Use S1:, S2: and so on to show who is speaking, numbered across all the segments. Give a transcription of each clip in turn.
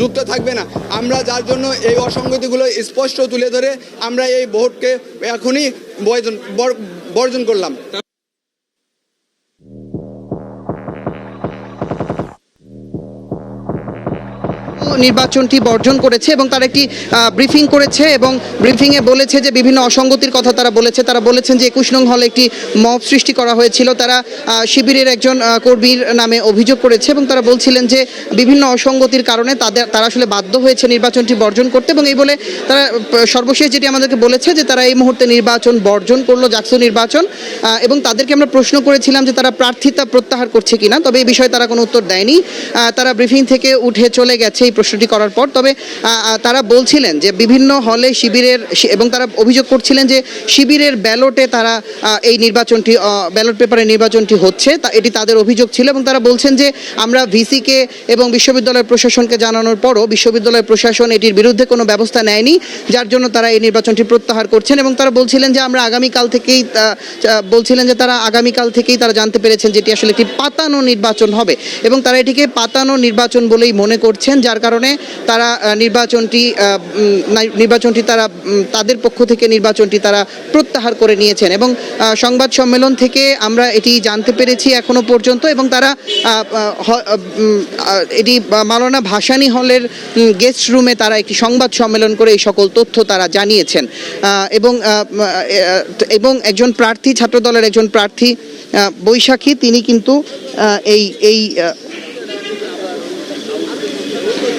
S1: যুক্ত থাকবে না। আমরা যার জন্য এই অসঙ্গতিগুলো স্পষ্ট তুলে ধরে আমরা এই ভোটকে এখনই বর্জন করলাম।
S2: নির্বাচনটি বর্জন করেছে এবং তারা একটি ব্রিফিং করেছে এবং ব্রিফিংয়ে বলেছে যে বিভিন্ন অসঙ্গতির কথা তারা বলেছে। তারা বলেছেন যে একুশ নং হলে একটি মব সৃষ্টি করা হয়েছিল। তারা শিবিরের একজন কর্মীর নামে অভিযোগ করেছে এবং তারা বলছিলেন যে বিভিন্ন অসঙ্গতির কারণে তাদের, তারা আসলে বাধ্য হয়েছে নির্বাচনটি বর্জন করতে এবং এই বলে তারা সর্বশেষ যেটি আমাদেরকে বলেছে যে তারা এই মুহূর্তে নির্বাচন বর্জন করল জাকসু নির্বাচন এবং তাদেরকে আমরা প্রশ্ন করেছিলাম যে তারা প্রার্থিতা প্রত্যাহার করছে কিনা, তবে এই বিষয়ে তারা কোনো উত্তর দেয়নি। তারা ব্রিফিং থেকে উঠে চলে গেছে এই প্রশ্নটি করার পর, তবে তারা বলছিলেন যে বিভিন্ন হলে শিবিরের এবং তারা অভিযোগ করছিলেন যে শিবিরের ব্যালটে তারা এই নির্বাচনটি ব্যালট পেপারে নির্বাচনটি হচ্ছে, তা, এটি তাদের অভিযোগ ছিল এবং তারা বলছেন যে আমরা ভিসিকে এবং বিশ্ববিদ্যালয় প্রশাসনকে জানানোর পরও বিশ্ববিদ্যালয় প্রশাসন এটির বিরুদ্ধে কোনো ব্যবস্থা নেয়নি, যার জন্য তারা এই নির্বাচনটি প্রত্যাহার করছেন এবং তারা বলছিলেন যে আমরা আগামীকাল থেকেই বলছিলেন যে তারা আগামীকাল থেকেই তারা জানতে পেরেছেন যেটি আসলে একটি পাতানো নির্বাচন হবে এবং তারা এটিকে পাতানো নির্বাচন বলেই মনে করছেন, যার কারণে তারা নির্বাচনটি নির্বাচনটি তারা তাদের পক্ষ থেকে নির্বাচনটি তারা প্রত্যাহার করে নিয়েছেন এবং সংবাদ সম্মেলন থেকে আমরা এটি জানতে পেরেছি এখনও পর্যন্ত এবং তারা এটি মালানা ভাসানী হলের গেস্ট রুমে তারা একটি সংবাদ সম্মেলন করে এই সকল তথ্য তারা জানিয়েছেন। এবং এবং একজন প্রার্থী, ছাত্রদলের একজন প্রার্থী বৈশাখী, তিনি কিন্তু এই এই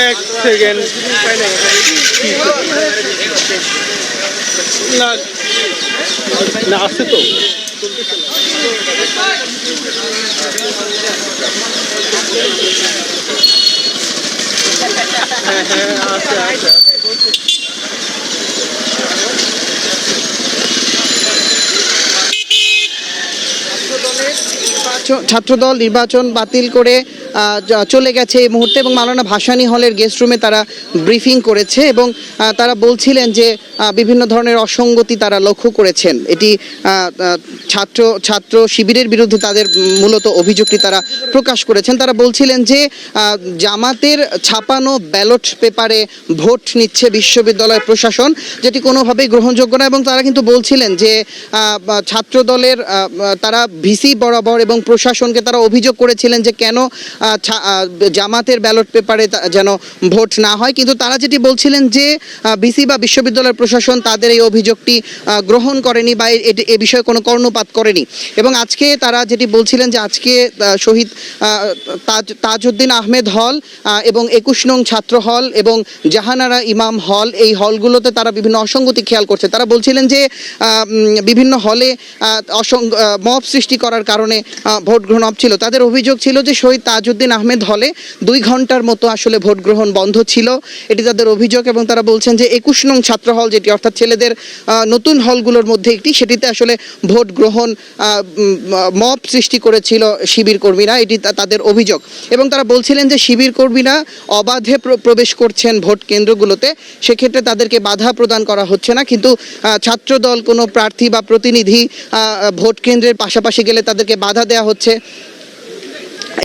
S3: এক সেকেন্ড। না তো। হ্যাঁ হ্যাঁ
S2: ছাত্রদল নির্বাচন বাতিল করে চলে গেছে এই মুহূর্তে এবং মালানা ভাসানী হলের গেস্ট রুমে তারা ব্রিফিং করেছে এবং তারা বলছিলেন যে বিভিন্ন ধরনের অসঙ্গতি তারা লক্ষ্য করেছেন। এটি ছাত্র ছাত্র শিবিরের বিরুদ্ধে তাদের মূলত অভিযোগটি তারা প্রকাশ করেছেন। তারা বলছিলেন যে জামাতের ছাপানো ব্যালট পেপারে ভোট নিচ্ছে বিশ্ববিদ্যালয় প্রশাসন, যেটি কোনোভাবেই গ্রহণযোগ্য না এবং তারা কিন্তু বলছিলেন যে ছাত্র দলের তারা ভিসি বরাবর এবং প্রশাসনকে তারা অভিযোগ করেছিলেন যে কেন জামাতের ব্যালট পেপারে যেন ভোট না হয়। কিন্তু তারা যেটি বলছিলেন যে বিসি বা বিশ্ববিদ্যালয়ের প্রশাসন তাদের এই অভিযোগটি গ্রহণ করেনি বা এ- বিষয়ে কোনো কর্ণপাত করেনি। এবং আজকে তারা যেটি বলছিলেন যে আজকে শহীদ তাজ তাজউদ্দিন আহমেদ হল এবং একুশ নং ছাত্র হল এবং জাহানারা ইমাম হল এই হলগুলোতে তারা বিভিন্ন অসঙ্গতি খেয়াল করছে। তারা বলছিলেন যে বিভিন্ন হলে আহ, মব সৃষ্টি করার কারণে ভোট গ্রহণ ছিল। তাদের অভিযোগ ছিল যে শহীদ তাজউদ্দিন আহমেদ হলে দুই ঘণ্টার মতো আসলে ভোট গ্রহণ বন্ধ ছিল। এটি তাদের অভিযোগ এবং তারা বলছেন যে একুশ নং ছাত্র হল যেটি অর্থাৎ ছেলেদের নতুন হলগুলোর মধ্যে একটি সেটিতে আসলে ভোট গ্রহণ মব সৃষ্টি করেছিল শিবির কর্মীরা। এটি তাদের অভিযোগ। এবং তারা বলছিলেন যে শিবির কর্মীরা অবাধে প্র- প্রবেশ করছেন ভোট কেন্দ্রগুলোতে। সেক্ষেত্রে তাদেরকে বাধা প্রদান করা হচ্ছে না। কিন্তু আহ, ছাত্রদল কোনো প্রার্থী বা প্রতিনিধি ভোট কেন্দ্রের পাশাপাশি গেলে তাদেরকে বাধা দেওয়া হচ্ছে।